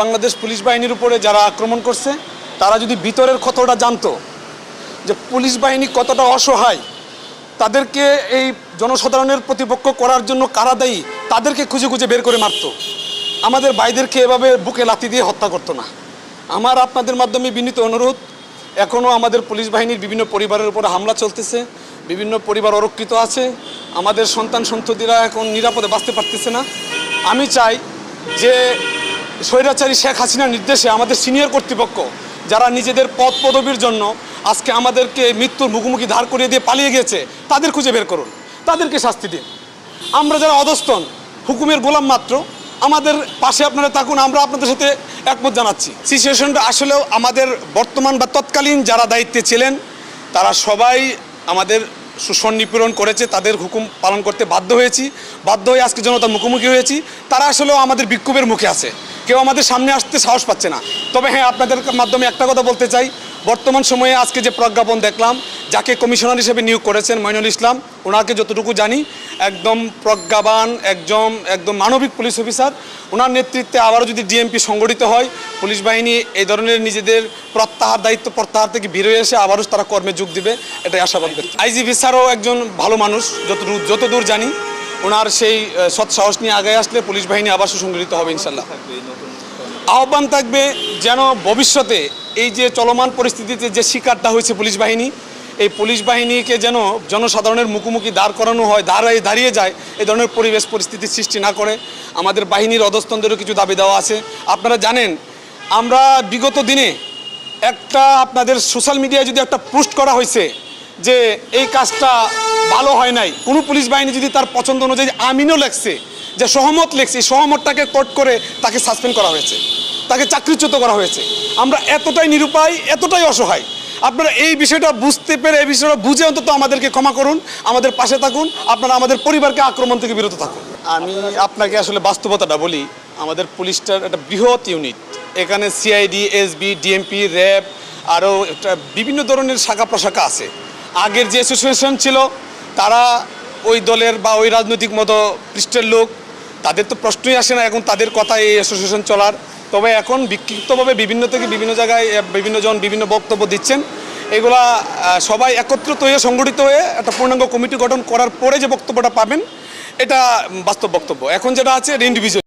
Bangladesh police বাহিনীর উপরে যারা আক্রমণ করছে, তারা যদি ভিতরের ক্ষতটা জানতো যে পুলিশ বাহিনী কতটা অসহায়, তাদেরকে এই জনসাধারণের প্রতিপক্ষ করার জন্য কারা দায়ী, তাদেরকে খুঁজে খুঁজে বের করে মারতো। আমাদের ভাইদেরকে এভাবে বুকে লাথি দিয়ে হত্যা করতো না। আমার আপনাদের মাধ্যমে বিনীত অনুরোধ এখনও আমাদের পুলিশ বাহিনীর বিভিন্ন পরিবারের উপরে হামলা চলতেছে, বিভিন্ন পরিবার অরক্ষিত আছে, আমাদের সন্তান সন্ততিরা এখন নিরাপদে বাঁচতে পারতেছে না। আমি চাই যে স্বৈরাচারী শেখ হাসিনার নির্দেশে আমাদের সিনিয়র কর্তৃপক্ষ, যারা নিজেদের পদ পদবীর জন্য আজকে আমাদেরকে মৃত্যুর মুখোমুখি ধার করিয়ে দিয়ে পালিয়ে গেছে তাদের খুঁজে বের করুন, তাদেরকে শাস্তি দিন। আমরা যারা অধস্তন, হুকুমের গোলাম মাত্র, আমাদের পাশে আপনারা থাকুন, আমরা আপনাদের সাথে একমত জানাচ্ছি। সিচুয়েশনটা আসলেও আমাদের বর্তমান বা তৎকালীন যারা দায়িত্বে ছিলেন, তারা সবাই আমাদের শোষণ নিপীড়ন করেছে, তাদের হুকুম পালন করতে বাধ্য হয়েছি, বাধ্য হয়ে আজকে জনতার মুখোমুখি হয়েছি, তারা আসলেও আমাদের বিক্ষোভের মুখে আছে। কেউ আমাদের সামনে আসতে সাহস পাচ্ছে না। তবে হ্যাঁ আপনাদের মাধ্যমে একটা কথা বলতে চাই। বর্তমান সময়ে আজকে যে প্রজ্ঞাপন দেখলাম, যাকে কমিশনার হিসেবে নিয়োগ করেছেন মইনুল ইসলাম, ওনাকে যতটুকু জানি, একদম প্রজ্ঞাবান একজন একদম মানবিক পুলিশ অফিসার। ওনার নেতৃত্বে আবারও যদি ডিএমপি সংগঠিত হয়, পুলিশ বাহিনী এই ধরনের নিজেদের প্রত্যাহার, দায়িত্ব প্রত্যাহার থেকে বেরোয় এসে আবারও তারা কর্মে যোগ দিবে, এটাই আশাবাদ আইজিপি স্যারও একজন ভালো মানুষ, যতদূর যতদূর জানি। ওনার সেই আহ, সৎ সাহস নিয়ে আগে আসলে পুলিশ বাহিনী আবার সুসংগঠিত হবে ইনশাল্লাহ। আহ্বান থাকবে যেন ভবিষ্যতে এই যে চলমান পরিস্থিতিতে যে শিকারটা হয়েছে পুলিশ বাহিনী এই পুলিশ বাহিনীকে যেন জনসাধারণের মুখোমুখি দাঁড় করানো হয় দাঁড়ায় দাঁড়িয়ে যায় এই ধরনের পরিবেশ পরিস্থিতির সৃষ্টি না করে। আমাদের বাহিনীর অধস্তনদেরও কিছু দাবি দেওয়া আছে। আপনারা জানেন আমরা বিগত দিনে একটা আপনাদের সোশ্যাল মিডিয়ায় যদি একটা পোস্ট করা হয়েছে যে এই কাজটা ভালো হয় নাই। কোনো পুলিশ বাহিনী যদি তার পছন্দ অনুযায়ী আমিনও লেখছে, যে সহমত লেখছে সহমতটাকে কোট করে তাকে সাসপেন্ড করা হয়েছে, তাকে চাকরিচ্যুত করা হয়েছে। আমরা এতটাই নিরুপায়, এতটাই অসহায়। আপনারা এই বিষয়টা বুঝতে পেরে, এই বিষয়টা বুঝে অন্তত আমাদেরকে ক্ষমা করুন, আমাদের পাশে থাকুন, আপনারা আমাদের পরিবারকে আক্রমণ থেকে বিরত থাকুন। আমি আপনাকে আসলে বাস্তবতাটা বলি, আমাদের পুলিশটার একটা বৃহৎ ইউনিট। এখানে সিআইডি, এসবি, ডিএমপি, র্যাব, আরও একটা বিভিন্ন ধরনের শাখা প্রশাখা আছে। আগের যে অ্যাসোসিয়েশন ছিল তারা ওই দলের বা ওই রাজনৈতিক মতো পৃষ্ঠের লোক তাদের তো প্রশ্নই আসে না এখন তাদের কথায় এই অ্যাসোসিয়েশন চলার। তবে এখন বিক্ষিপ্তভাবে বিভিন্ন থেকে বিভিন্ন জায়গায় আহ, বিভিন্ন বক্তব্য দিচ্ছেন। এগুলা সবাই একত্রিত হয়ে সংগঠিত হয়ে একটা পূর্ণাঙ্গ কমিটি গঠন করার পরে যে বক্তব্যটা পাবেন এটা বাস্তব বক্তব্য। এখন যেটা আছে ইন্ডিভিজুয়াল